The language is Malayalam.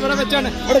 ഇവിടെ വെച്ചാണ്. ഇവിടെ